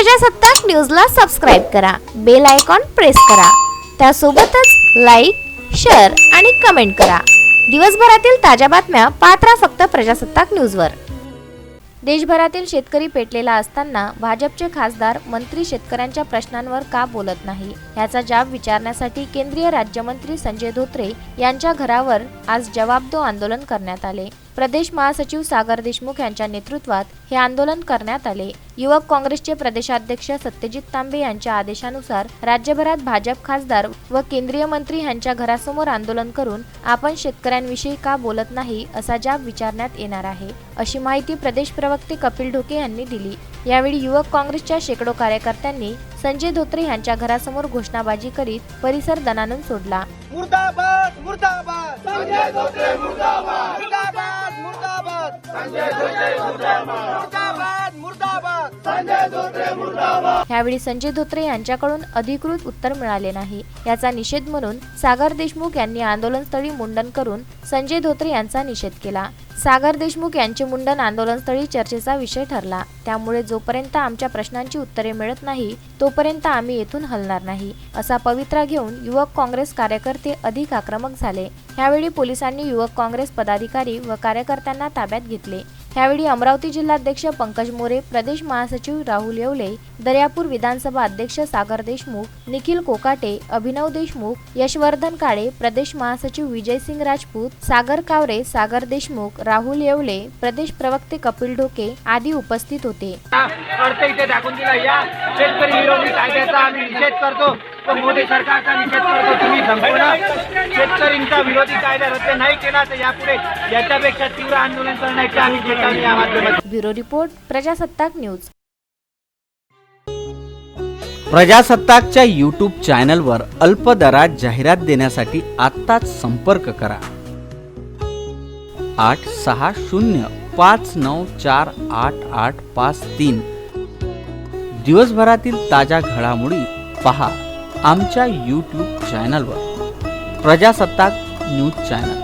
प्रजासत्ताक न्यूजला सबस्क्राईब करा. बेल आयकॉन प्रेस करा. त्यासोबतच लाईक शेअर आणि कमेंट करा. दिवसभरातील ताज्या बातम्या पात्रा फक्त प्रजासत्ताक न्यूजवर. देशभरातील शेतकरी पेटलेला असताना भाजपचे खासदार मंत्री शेतकऱ्यांच्या प्रश्नांवर का बोलत नाही? याचा जाब विचारण्यासाठी केंद्रीय राज्यमंत्री संजय धोत्रे यांच्या घरावर आज जवाबदो आंदोलन करण्यात आले. प्रदेश महासचिव सागर देशमुख यांच्या नेतृत्वात हे आंदोलन करण्यात आले. युवक काँग्रेसचे प्रदेशाध्यक्ष सत्यजित तांबे यांच्या आदेशानुसार राज्यभरात भाजप खासदार व केंद्रीय मंत्री यांच्या घरासमोर आंदोलन करून आपण शेतकऱ्यांविषयी का बोलत नाही असा जाब विचारण्यात येणार आहे अशी माहिती प्रदेश प्रवक्ते कपिल ढोके यांनी दिली. यावेळी युवक काँग्रेसच्या शेकडो कार्यकर्त्यांनी संजय धोत्रे यांच्या घरासमोर घोषणाबाजी करीत परिसर दणानून सोडला. मुर्दाबाद मुर्दाबाद! संजय धोत्रे मुर्दाबाद मुर्दाबाद! यावेळी संजय धोत्रे यांच्याकडून अधिकृत उत्तर मिळाले नाही. याचा निषेध म्हणून सागर देशमुख यांनी आंदोलनस्थळी मुंडन करून संजय धोत्रे यांचा निषेध केला. सागर देशमुख यांचे मुंडन आंदोलनस्थळी चर्चेचा विषय ठरला. त्यामुळे जोपर्यंत आमच्या प्रश्नांची उत्तरे मिळत नाही तोपर्यंत आम्ही येथून हलणार नाही असा पवित्रा घेऊन युवक काँग्रेस कार्यकर्ते अधिक आक्रमक झाले. यावेळी पोलिसांनी युवक काँग्रेस पदाधिकारी व कार्यकर्त्यांना ताब्यात घेतले. यावेळी अमरावती जिल्हाध्यक्ष पंकज मोरे प्रदेश महासचिव राहुल येवले दर्यापूर विधानसभा अध्यक्ष सागर देशमुख निखिल कोकाटे अभिनव देशमुख यशवर्धन काळे प्रदेश महासचिव विजयसिंग राजपूत सागर कावरे सागर देशमुख राहुल येवले प्रदेश प्रवक्ते कपिल ढोके आदी उपस्थित होते. अर्थ इथे दाखवून दिला या. शेतकरी विरोधी कायद्याचा आम्ही निषेध करतो. मोदी सरकारचा निषेध करतो तुम्ही संपूर्ण शेतकरींचा विरोधी कायदा रद्द नाही केला तर यापुढे याच्यापेक्षा तीव्र आंदोलन करण्याची आम्ही चेतावणी या माध्यमातून. Bureau report Prajasattak news. प्रजासत्ताकच्या YouTube चॅनलवर अल्प दरात जाहिरात देण्यासाठी आत्ताच संपर्क करा. आठ सहा शून्य पाच नऊ चार आठ आठ पाच तीन. दिवसभरातील ताज्या घडामोडी पहा. आमच्या यूट्यूब चॅनलवर प्रजासत्ताक न्यूज चॅनल